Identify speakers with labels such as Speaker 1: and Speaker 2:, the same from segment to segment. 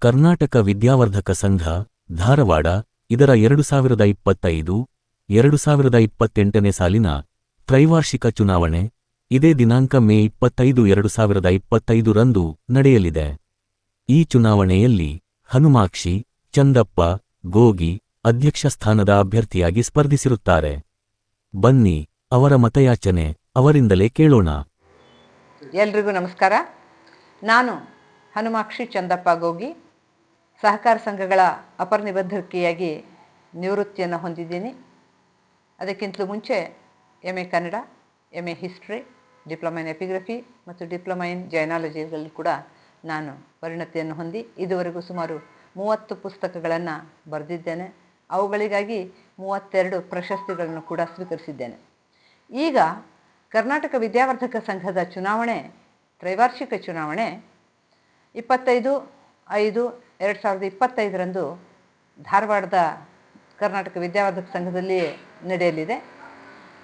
Speaker 1: ಕರ್ನಾಟಕ ವಿದ್ಯಾವರ್ಧಕ ಸಂಘ, ಧಾರವಾಡ, ಇದರ ಎರಡು ಸಾವಿರದ ಇಪ್ಪತ್ತೈದು, ಎರಡು ಸಾವಿರದ ಇಪ್ಪತ್ತೆಂಟನೇ ಸಾಲಿನ ತ್ರೈವಾರ್ಷಿಕ ಚುನಾವಣೆ, ಇದೇ ದಿನಾಂಕ ಮೇ ಇಪ್ಪತ್ತೈದು, ಎರಡು ಸಾವಿರದ ಇಪ್ಪತ್ತೈದು ರಂದು ನಡೆಯಲಿದೆ. ಈ ಚುನಾವಣೆಯಲ್ಲಿ ಹನುಮಾಕ್ಷಿ, ಚಂದಪ್ಪ, ಗೋಗಿ ಅಧ್ಯಕ್ಷ ಸ್ಥಾನದ ಅಭ್ಯರ್ಥಿಯಾಗಿ ಸ್ಪರ್ಧಿಸಿರುತ್ತಾರೆ. ಬನ್ನಿ ಅವರ ಮತಯಾಚನೆ ಅವರಿಂದಲೇ ಕೇಳೋಣ.
Speaker 2: ಎಲ್ರಿಗೂ ನಮಸ್ಕಾರ. ನಾನು ಹನುಮಾಕ್ಷಿ, ಚಂದಪ್ಪ, ಗೋಗಿ ಸಹಕಾರ ಸಂಘಗಳ ಅಪರ ನಿಬಂಧಕಿಯಾಗಿ ನಿವೃತ್ತಿಯನ್ನು ಹೊಂದಿದ್ದೀನಿ. ಅದಕ್ಕಿಂತಲೂ ಮುಂಚೆ M A Kannada M A history diploma in epigraphy ಮತ್ತು ಡಿಪ್ಲೊಮಾ ಇನ್ ಜೈನಾಲಜಿಗಳಲ್ಲಿ ಕೂಡ ನಾನು ಪರಿಣತಿಯನ್ನು ಹೊಂದಿ ಇದುವರೆಗೂ ಸುಮಾರು ಮೂವತ್ತು ಪುಸ್ತಕಗಳನ್ನು ಬರೆದಿದ್ದೇನೆ. ಅವುಗಳಿಗಾಗಿ ಮೂವತ್ತೆರಡು ಪ್ರಶಸ್ತಿಗಳನ್ನು ಕೂಡ ಸ್ವೀಕರಿಸಿದ್ದೇನೆ. ಈಗ ಕರ್ನಾಟಕ ವಿದ್ಯಾವರ್ಧಕ ಸಂಘದ ಚುನಾವಣೆ, ತ್ರೈವಾರ್ಷಿಕ ಚುನಾವಣೆ, ಇಪ್ಪತ್ತೈದು, ಐದು ಎರಡು ಸಾವಿರದ ಇಪ್ಪತ್ತೈದರಂದು ಧಾರವಾಡದ ಕರ್ನಾಟಕ ವಿದ್ಯಾವರ್ಧಕ ಸಂಘದಲ್ಲಿ ನಡೆಯಲಿದೆ.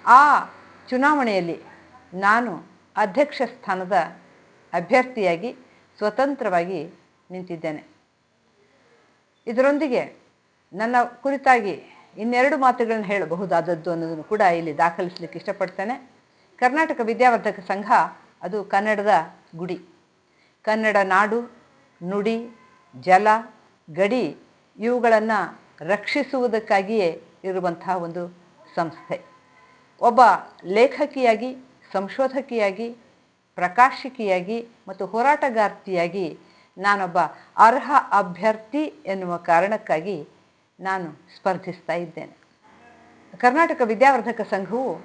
Speaker 2: ಆ ಚುನಾವಣೆಯಲ್ಲಿ ನಾನು ಅಧ್ಯಕ್ಷ ಸ್ಥಾನದ ಅಭ್ಯರ್ಥಿಯಾಗಿ ಸ್ವತಂತ್ರವಾಗಿ ನಿಂತಿದ್ದೇನೆ. ಇದರೊಂದಿಗೆ ನನ್ನ ಕುರಿತಾಗಿ ಇನ್ನೆರಡು ಮಾತುಗಳನ್ನು ಹೇಳಬಹುದಾದದ್ದು ಅನ್ನೋದನ್ನು ಕೂಡ ಇಲ್ಲಿ ದಾಖಲಿಸಲಿಕ್ಕೆ ಇಷ್ಟಪಡ್ತೇನೆ. ಕರ್ನಾಟಕ ವಿದ್ಯಾವರ್ಧಕ ಸಂಘ ಅದು ಕನ್ನಡದ ಗುಡಿ. ಕನ್ನಡ ನಾಡು, ನುಡಿ ಜಲ, ಗಡಿ ಇವುಗಳನ್ನು ರಕ್ಷಿಸುವುದಕ್ಕಾಗಿಯೇ ಇರುವಂತಹ ಒಂದು ಸಂಸ್ಥೆ. ಒಬ್ಬ ಲೇಖಕಿಯಾಗಿ, ಸಂಶೋಧಕಿಯಾಗಿ, ಪ್ರಕಾಶಕಿಯಾಗಿ ಮತ್ತು ಹೋರಾಟಗಾರ್ತಿಯಾಗಿ ನಾನೊಬ್ಬ ಅರ್ಹ ಅಭ್ಯರ್ಥಿ ಎನ್ನುವ ಕಾರಣಕ್ಕಾಗಿ ನಾನು ಸ್ಪರ್ಧಿಸ್ತಾ ಇದ್ದೇನೆ. ಕರ್ನಾಟಕ ವಿದ್ಯಾವರ್ಧಕ ಸಂಘವು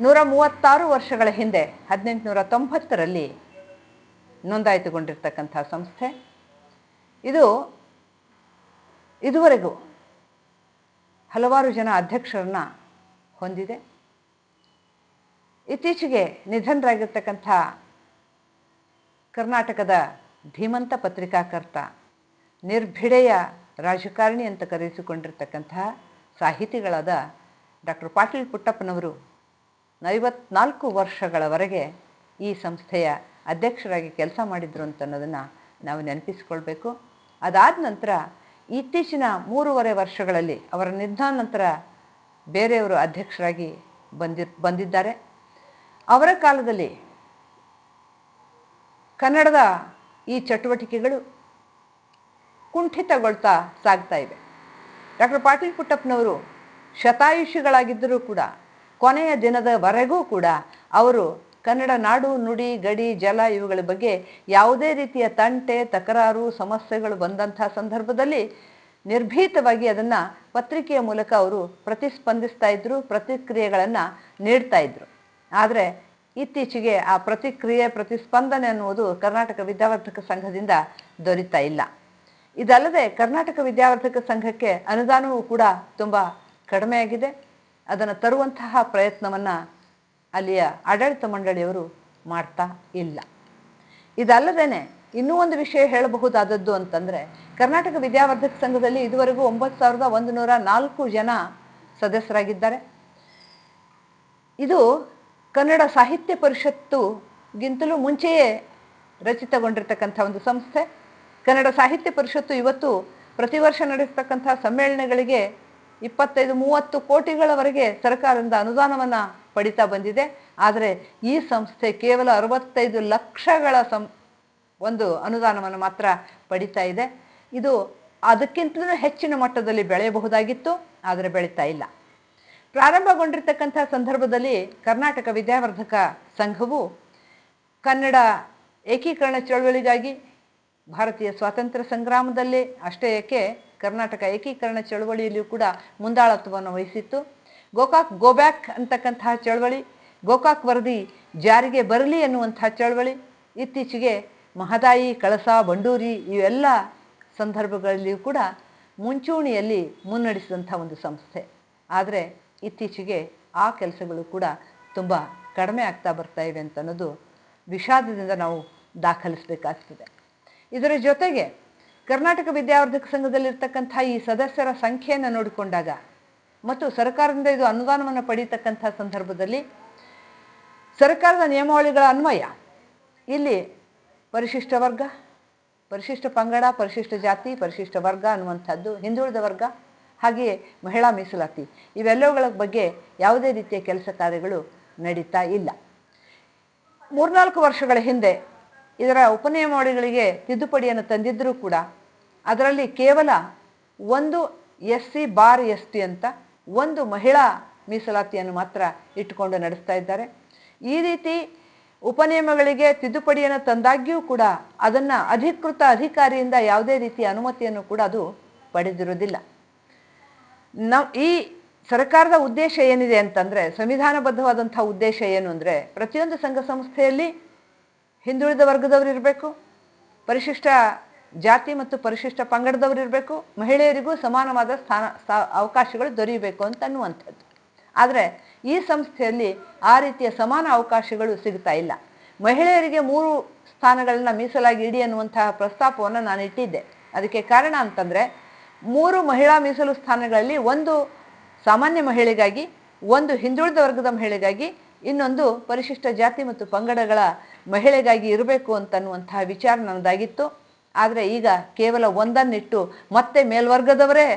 Speaker 2: ನೂರ ಮೂವತ್ತಾರು ವರ್ಷಗಳ ಹಿಂದೆ ಹದಿನೆಂಟುನೂರ ತೊಂಬತ್ತರಲ್ಲಿ ನೋಂದಾಯಿತುಗೊಂಡಿರ್ತಕ್ಕಂಥ ಸಂಸ್ಥೆ. ಇದು ಇದುವರೆಗೂ ಹಲವಾರು ಜನ ಅಧ್ಯಕ್ಷರನ್ನ ಹೊಂದಿದೆ. ಇತ್ತೀಚೆಗೆ ನಿಧನರಾಗಿರ್ತಕ್ಕಂಥ ಕರ್ನಾಟಕದ ಧೀಮಂತ ಪತ್ರಿಕಾಕರ್ತ, ನಿರ್ಭಿಡೆಯ ರಾಜಕಾರಣಿ ಅಂತ ಕರೆಸಿಕೊಂಡಿರ್ತಕ್ಕಂಥ ಸಾಹಿತಿಗಳಾದ ಡಾಕ್ಟರ್ ಪಾಟೀಲ್ ಪುಟ್ಟಪ್ಪನವರು ಐವತ್ನಾಲ್ಕು ವರ್ಷಗಳವರೆಗೆ ಈ ಸಂಸ್ಥೆಯ ಅಧ್ಯಕ್ಷರಾಗಿ ಕೆಲಸ ಮಾಡಿದರು ಅಂತ ಅನ್ನೋದನ್ನು ನಾವು ನೆನಪಿಸ್ಕೊಳ್ಬೇಕು. ಅದಾದ ನಂತರ ಇತ್ತೀಚಿನ ಮೂರುವರೆ ವರ್ಷಗಳಲ್ಲಿ ಅವರ ನಿಧನ ನಂತರ ಬೇರೆಯವರು ಅಧ್ಯಕ್ಷರಾಗಿ ಬಂದಿ, ಬಂದಿದ್ದಾರೆ. ಅವರ ಕಾಲದಲ್ಲಿ ಕನ್ನಡದ ಈ ಚಟುವಟಿಕೆಗಳು ಕುಂಠಿತಗೊಳ್ತಾ ಸಾಗ್ತಾ ಇವೆ. ಡಾಕ್ಟರ್ ಪಾಟೀಲ್ ಪುಟ್ಟಪ್ಪನವರು ಶತಾಯುಷಿಗಳಾಗಿದ್ದರೂ ಕೂಡ ಕೊನೆಯ ದಿನದವರೆಗೂ ಕೂಡ ಅವರು ಕನ್ನಡ ನಾಡು, ನುಡಿ, ಗಡಿ, ಜಲ ಇವುಗಳ ಬಗ್ಗೆ ಯಾವುದೇ ರೀತಿಯ ತಂಟೆ, ತಕರಾರು, ಸಮಸ್ಯೆಗಳು ಬಂದಂತಹ ಸಂದರ್ಭದಲ್ಲಿ ನಿರ್ಭೀತವಾಗಿ ಅದನ್ನು ಪತ್ರಿಕೆಯ ಮೂಲಕ ಅವರು ಪ್ರತಿಸ್ಪಂದಿಸ್ತಾ ಇದ್ದರು ಪ್ರತಿಕ್ರಿಯೆಗಳನ್ನು ನೀಡ್ತಾ ಇದ್ದರು ಆದರೆ ಇತ್ತೀಚೆಗೆ ಆ ಪ್ರತಿಕ್ರಿಯೆ, ಪ್ರತಿಸ್ಪಂದನೆ ಅನ್ನುವುದು ಕರ್ನಾಟಕ ವಿದ್ಯಾವರ್ಧಕ ಸಂಘದಿಂದ ದೊರೀತಾ ಇಲ್ಲ. ಇದಲ್ಲದೆ ಕರ್ನಾಟಕ ವಿದ್ಯಾವರ್ಧಕ ಸಂಘಕ್ಕೆ ಅನುದಾನವೂ ಕೂಡ ತುಂಬ ಕಡಿಮೆಯಾಗಿದೆ. ಅದನ್ನು ತರುವಂತಹ ಪ್ರಯತ್ನವನ್ನು ಅಲ್ಲಿಯ ಆಡಳಿತ ಮಂಡಳಿಯವರು ಮಾಡ್ತಾ ಇಲ್ಲ. ಇದಲ್ಲದೇ ಇನ್ನೂ ಒಂದು ವಿಷಯ ಹೇಳಬಹುದಾದದ್ದು ಅಂತಂದರೆ, ಕರ್ನಾಟಕ ವಿದ್ಯಾವರ್ಧಕ ಸಂಘದಲ್ಲಿ ಇದುವರೆಗೂ ಒಂಬತ್ತು ಸಾವಿರದ ಒಂದು ನೂರ ನಾಲ್ಕು ಜನ ಸದಸ್ಯರಾಗಿದ್ದಾರೆ. ಇದು ಕನ್ನಡ ಸಾಹಿತ್ಯ ಪರಿಷತ್ತುಗಿಂತಲೂ ಮುಂಚೆಯೇ ರಚಿತಗೊಂಡಿರ್ತಕ್ಕಂಥ ಒಂದು ಸಂಸ್ಥೆ. ಕನ್ನಡ ಸಾಹಿತ್ಯ ಪರಿಷತ್ತು ಇವತ್ತು ಪ್ರತಿ ವರ್ಷ ನಡೆಸ್ತಕ್ಕಂಥ ಸಮ್ಮೇಳನಗಳಿಗೆ ಇಪ್ಪತ್ತೈದು, ಮೂವತ್ತು ಕೋಟಿಗಳವರೆಗೆ ಸರ್ಕಾರದಿಂದ ಅನುದಾನವನ್ನು ಪಡಿತಾ ಬಂದಿದೆ. ಆದರೆ ಈ ಸಂಸ್ಥೆ ಕೇವಲ ಅರವತ್ತೈದು ಲಕ್ಷಗಳ ಸಂ, ಒಂದು ಅನುದಾನವನ್ನು ಮಾತ್ರ ಪಡಿತಾ ಇದೆ. ಇದು ಅದಕ್ಕಿಂತಲೂ ಹೆಚ್ಚಿನ ಮಟ್ಟದಲ್ಲಿ ಬೆಳೆಯಬಹುದಾಗಿತ್ತು, ಆದರೆ ಬೆಳೀತಾ ಇಲ್ಲ. ಪ್ರಾರಂಭಗೊಂಡಿರ್ತಕ್ಕಂಥ ಸಂದರ್ಭದಲ್ಲಿ ಕರ್ನಾಟಕ ವಿದ್ಯಾವರ್ಧಕ ಸಂಘವು ಕನ್ನಡ ಏಕೀಕರಣ ಚಳವಳಿಗಾಗಿ ಭಾರತೀಯ ಸ್ವಾತಂತ್ರ್ಯ ಸಂಗ್ರಾಮದಲ್ಲಿ ಅಷ್ಟೇ ಏಕೆ ಕರ್ನಾಟಕ ಏಕೀಕರಣ ಚಳವಳಿಯಲ್ಲಿಯೂ ಕೂಡ ಮುಂದಾಳತ್ವವನ್ನು ವಹಿಸಿತ್ತು. ಗೋಕಾಕ್ ಗೋಬ್ಯಾಕ್ ಅಂತಕ್ಕಂತಹ ಚಳವಳಿ, ಗೋಕಾಕ್ ವರದಿ ಜಾರಿಗೆ ಬರಲಿ ಅನ್ನುವಂಥ ಚಳವಳಿ, ಇತ್ತೀಚೆಗೆ ಮಹದಾಯಿ, ಕಳಸ, ಬಂಡೂರಿ ಇವೆಲ್ಲ ಸಂದರ್ಭಗಳಲ್ಲಿಯೂ ಕೂಡ ಮುಂಚೂಣಿಯಲ್ಲಿ ಮುನ್ನಡೆಸಿದಂಥ ಒಂದು ಸಂಸ್ಥೆ. ಆದರೆ ಇತ್ತೀಚೆಗೆ ಆ ಕೆಲಸಗಳು ಕೂಡ ತುಂಬ ಕಡಿಮೆ ಆಗ್ತಾ ಬರ್ತಾ ಇವೆ ಅಂತ ವಿಷಾದದಿಂದ ನಾವು ದಾಖಲಿಸಬೇಕಾಗ್ತದೆ. ಇದರ ಜೊತೆಗೆ ಕರ್ನಾಟಕ ವಿದ್ಯಾವರ್ಧಕ ಸಂಘದಲ್ಲಿರ್ತಕ್ಕಂಥ ಈ ಸದಸ್ಯರ ಸಂಖ್ಯೆಯನ್ನು ನೋಡಿಕೊಂಡಾಗ ಮತ್ತು ಸರ್ಕಾರದಿಂದ ಇದು ಅನುದಾನವನ್ನು ಪಡೀತಕ್ಕಂಥ ಸಂದರ್ಭದಲ್ಲಿ ಸರ್ಕಾರದ ನಿಯಮಾವಳಿಗಳ ಅನ್ವಯ. ಇಲ್ಲಿ ಪರಿಶಿಷ್ಟ ವರ್ಗ, ಪರಿಶಿಷ್ಟ ಪಂಗಡ, ಪರಿಶಿಷ್ಟ ಜಾತಿ, ಪರಿಶಿಷ್ಟ ವರ್ಗ ಅನ್ನುವಂಥದ್ದು ಹಿಂದುಳಿದ ವರ್ಗ ಹಾಗೆಯೇ ಮಹಿಳಾ ಮೀಸಲಾತಿ. ಇವೆಲ್ಲವುಗಳ ಬಗ್ಗೆ ಯಾವುದೇ ರೀತಿಯ ಕೆಲಸ ಕಾರ್ಯಗಳು ನಡೀತಾ ಇಲ್ಲ. ಮೂರ್ನಾಲ್ಕು ವರ್ಷಗಳ ಹಿಂದೆ ಇದರ ಉಪನಿಯಮಾವಳಿಗಳಿಗೆ ತಿದ್ದುಪಡಿಯನ್ನು ತಂದಿದ್ದರೂ ಕೂಡ ಅದರಲ್ಲಿ ಕೇವಲ ಒಂದು S C bar S T ಅಂತ ಒಂದು ಮಹಿಳಾ ಮೀಸಲಾತಿಯನ್ನು ಮಾತ್ರ ಇಟ್ಟುಕೊಂಡು ನಡೆಸ್ತಾ ಇದ್ದಾರೆ. ಈ ರೀತಿ ಉಪನಿಯಮಗಳಿಗೆ ತಿದ್ದುಪಡಿಯನ್ನು ತಂದಾಗ್ಯೂ ಕೂಡ ಅದನ್ನು ಅಧಿಕೃತ ಅಧಿಕಾರಿಯಿಂದ ಯಾವುದೇ ರೀತಿಯ ಅನುಮತಿಯನ್ನು ಕೂಡ ಅದು ಪಡೆದಿರುವುದಿಲ್ಲ. ನಾವು ಈ ಸರ್ಕಾರದ ಉದ್ದೇಶ ಏನಿದೆ ಅಂತಂದರೆ ಸಂವಿಧಾನಬದ್ಧವಾದಂಥ ಉದ್ದೇಶ ಏನು ಅಂದರೆ ಪ್ರತಿಯೊಂದು ಸಂಘ ಸಂಸ್ಥೆಯಲ್ಲಿ ಹಿಂದುಳಿದ ವರ್ಗದವರು ಇರಬೇಕು, ಪರಿಶಿಷ್ಟ ಜಾತಿ ಮತ್ತು ಪರಿಶಿಷ್ಟ ಪಂಗಡದವರು ಇರಬೇಕು, ಮಹಿಳೆಯರಿಗೂ ಸಮಾನವಾದ ಸ್ಥಾನ ಅವಕಾಶಗಳು ದೊರೆಯಬೇಕು ಅಂತ ಅನ್ನುವಂಥದ್ದು. ಆದರೆ ಈ ಸಂಸ್ಥೆಯಲ್ಲಿ ಆ ರೀತಿಯ ಸಮಾನ ಅವಕಾಶಗಳು ಸಿಗ್ತಾ ಇಲ್ಲ. ಮಹಿಳೆಯರಿಗೆ ಮೂರು ಸ್ಥಾನಗಳನ್ನು ಮೀಸಲಾಗಿ ಇಡಿ ಅನ್ನುವಂತಹ ಪ್ರಸ್ತಾಪವನ್ನು ನಾನು ಇಟ್ಟಿದ್ದೆ. ಅದಕ್ಕೆ ಕಾರಣ ಅಂತಂದರೆ, ಮೂರು ಮಹಿಳಾ ಮೀಸಲು ಸ್ಥಾನಗಳಲ್ಲಿ ಒಂದು ಸಾಮಾನ್ಯ ಮಹಿಳೆಗಾಗಿ, ಒಂದು ಹಿಂದುಳಿದ ವರ್ಗದ ಮಹಿಳೆಗಾಗಿ, ಇನ್ನೊಂದು ಪರಿಶಿಷ್ಟ ಜಾತಿ ಮತ್ತು ಪಂಗಡಗಳ ಮಹಿಳೆಗಾಗಿ ಇರಬೇಕು ಅಂತನ್ನುವಂತಹ ವಿಚಾರ ನನ್ನದಾಗಿತ್ತು ಆದರೆ ಈಗ ಕೇವಲ ಒಂದನ್ನಿಟ್ಟು ಮತ್ತೆ ಮೇಲ್ವರ್ಗದವರೇ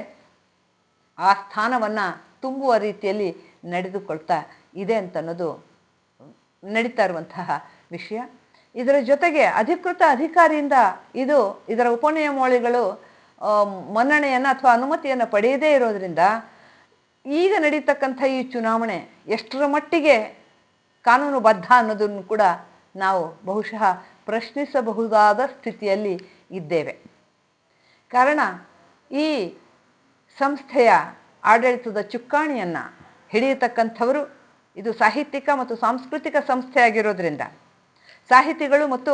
Speaker 2: ಆ ಸ್ಥಾನವನ್ನು ತುಂಬುವ ರೀತಿಯಲ್ಲಿ ನಡೆದುಕೊಳ್ತಾ ಇದೆ ಅಂತನ್ನೋದು ನಡೀತಾ ಇರುವಂತಹ ವಿಷಯ. ಇದರ ಜೊತೆಗೆ ಅಧಿಕೃತ ಅಧಿಕಾರಿಯಿಂದ ಇದು ಇದರ ಉಪನಿಯಮಾವಳಿಗಳು ಮನ್ನಣೆಯನ್ನು ಅಥವಾ ಅನುಮತಿಯನ್ನು ಪಡೆಯದೇ ಇರೋದರಿಂದ ಈಗ ನಡೀತಕ್ಕಂಥ ಈ ಚುನಾವಣೆ ಎಷ್ಟರ ಮಟ್ಟಿಗೆ ಕಾನೂನುಬದ್ಧ ಅನ್ನೋದನ್ನು ಕೂಡ ನಾವು ಬಹುಶಃ ಪ್ರಶ್ನಿಸಬಹುದಾದ ಸ್ಥಿತಿಯಲ್ಲಿ ಇದ್ದೇವೆ. ಕಾರಣ, ಈ ಸಂಸ್ಥೆಯ ಆಡಳಿತದ ಚುಕ್ಕಾಣಿಯನ್ನು ಹಿಡಿಯತಕ್ಕಂಥವರು ಇದು ಸಾಹಿತ್ಯಿಕ ಮತ್ತು ಸಾಂಸ್ಕೃತಿಕ ಸಂಸ್ಥೆಯಾಗಿರೋದ್ರಿಂದ ಸಾಹಿತಿಗಳು ಮತ್ತು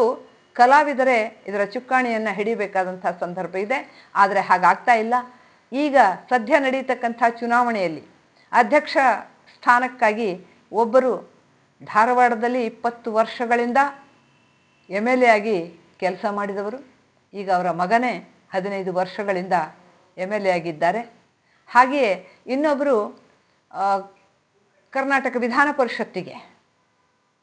Speaker 2: ಕಲಾವಿದರೇ ಇದರ ಚುಕ್ಕಾಣಿಯನ್ನು ಹಿಡಿಬೇಕಾದಂಥ ಸಂದರ್ಭ ಇದೆ. ಆದರೆ ಹಾಗಾಗ್ತಾ ಇಲ್ಲ. ಈಗ ಸದ್ಯ ನಡೀತಕ್ಕಂಥ ಚುನಾವಣೆಯಲ್ಲಿ ಅಧ್ಯಕ್ಷ ಸ್ಥಾನಕ್ಕಾಗಿ ಒಬ್ಬರು ಧಾರವಾಡದಲ್ಲಿ ಇಪ್ಪತ್ತು ವರ್ಷಗಳಿಂದ ಎಂ ಎಲ್ ಎ ಆಗಿ ಕೆಲಸ ಮಾಡಿದವರು. ಈಗ ಅವರ ಮಗನೇ ಹದಿನೈದು ವರ್ಷಗಳಿಂದ ಎಂ ಎಲ್ ಎ ಆಗಿದ್ದಾರೆ. ಹಾಗೆಯೇ ಇನ್ನೊಬ್ಬರು ಕರ್ನಾಟಕ ವಿಧಾನ ಪರಿಷತ್ತಿಗೆ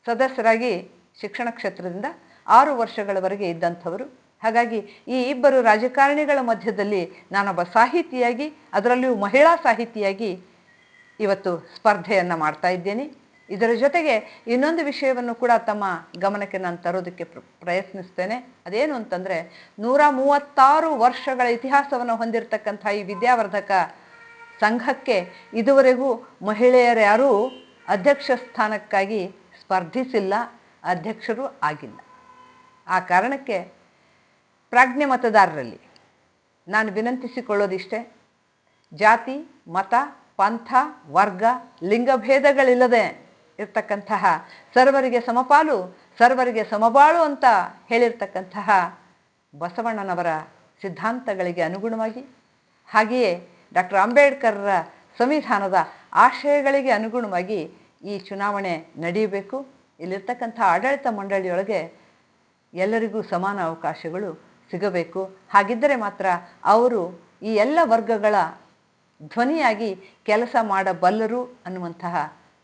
Speaker 2: ಸದಸ್ಯರಾಗಿ ಶಿಕ್ಷಣ ಕ್ಷೇತ್ರದಿಂದ ಆರು ವರ್ಷಗಳವರೆಗೆ ಇದ್ದಂಥವರು. ಹಾಗಾಗಿ ಈ ಇಬ್ಬರು ರಾಜಕಾರಣಿಗಳ ಮಧ್ಯದಲ್ಲಿ ನಾನೊಬ್ಬ ಸಾಹಿತಿಯಾಗಿ, ಅದರಲ್ಲಿಯೂ ಮಹಿಳಾ ಸಾಹಿತಿಯಾಗಿ ಇವತ್ತು ಸ್ಪರ್ಧೆಯನ್ನು ಮಾಡ್ತಾ ಇದ್ದೇನೆ. ಇದರ ಜೊತೆಗೆ ಇನ್ನೊಂದು ವಿಷಯವನ್ನು ಕೂಡ ತಮ್ಮ ಗಮನಕ್ಕೆ ನಾನು ತರೋದಕ್ಕೆ ಪ್ರ- ಪ್ರಯತ್ನಿಸ್ತೇನೆ. ಅದೇನು ಅಂತಂದರೆ, ನೂರ ಮೂವತ್ತಾರು ವರ್ಷಗಳ ಇತಿಹಾಸವನ್ನು ಹೊಂದಿರತಕ್ಕಂಥ ಈ ವಿದ್ಯಾವರ್ಧಕ ಸಂಘಕ್ಕೆ ಇದುವರೆಗೂ ಮಹಿಳೆಯರ್ಯಾರೂ ಅಧ್ಯಕ್ಷ ಸ್ಥಾನಕ್ಕಾಗಿ ಸ್ಪರ್ಧಿಸಿಲ್ಲ, ಅಧ್ಯಕ್ಷರು ಆಗಿಲ್ಲ. ಆ ಕಾರಣಕ್ಕೆ ಪ್ರಾಜ್ಞೆ ಮತದಾರರಲ್ಲಿ ನಾನು ವಿನಂತಿಸಿಕೊಳ್ಳೋದಿಷ್ಟೇ, ಜಾತಿ, ಮತ, ಪಂಥ, ವರ್ಗ, ಲಿಂಗಭೇದಗಳಿಲ್ಲದೆ ಇರ್ತಕ್ಕಂತಹ ಸರ್ವರಿಗೆ ಸಮಪಾಲು, ಸರ್ವರಿಗೆ ಸಮಬಾಳು ಅಂತ ಹೇಳಿರ್ತಕ್ಕಂತಹ ಬಸವಣ್ಣನವರ ಸಿದ್ಧಾಂತಗಳಿಗೆ ಅನುಗುಣವಾಗಿ, ಹಾಗೆಯೇ ಡಾಕ್ಟರ್ ಅಂಬೇಡ್ಕರ್ರ ಸಂವಿಧಾನದ ಆಶಯಗಳಿಗೆ ಅನುಗುಣವಾಗಿ ಈ ಚುನಾವಣೆ ನಡೆಯಬೇಕು. ಇಲ್ಲಿರ್ತಕ್ಕಂಥ ಆಡಳಿತ ಮಂಡಳಿಯೊಳಗೆ ಎಲ್ಲರಿಗೂ ಸಮಾನ ಅವಕಾಶಗಳು ಸಿಗಬೇಕು. ಹಾಗಿದ್ದರೆ ಮಾತ್ರ ಅವರು ಈ ಎಲ್ಲ ವರ್ಗಗಳ ಧ್ವನಿಯಾಗಿ ಕೆಲಸ ಮಾಡಬಲ್ಲರು ಅನ್ನುವಂತಹ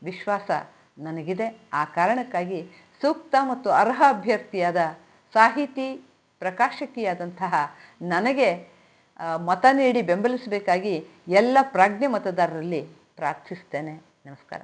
Speaker 2: ವಿಶ್ವಾಸ ನನಗಿದೆ. ಆ ಕಾರಣಕ್ಕಾಗಿ ಸೂಕ್ತ ಮತ್ತು ಅರ್ಹ ಅಭ್ಯರ್ಥಿಯಾದ ಸಾಹಿತಿ, ಪ್ರಕಾಶಕಿಯಾದಂತಹ ನನಗೆ ಮತ ನೀಡಿ ಬೆಂಬಲಿಸಬೇಕಾಗಿ ಎಲ್ಲ ಪ್ರಾಜ್ಞೆ ಮತದಾರರಲ್ಲಿ ಪ್ರಾರ್ಥಿಸ್ತೇನೆ. ನಮಸ್ಕಾರ.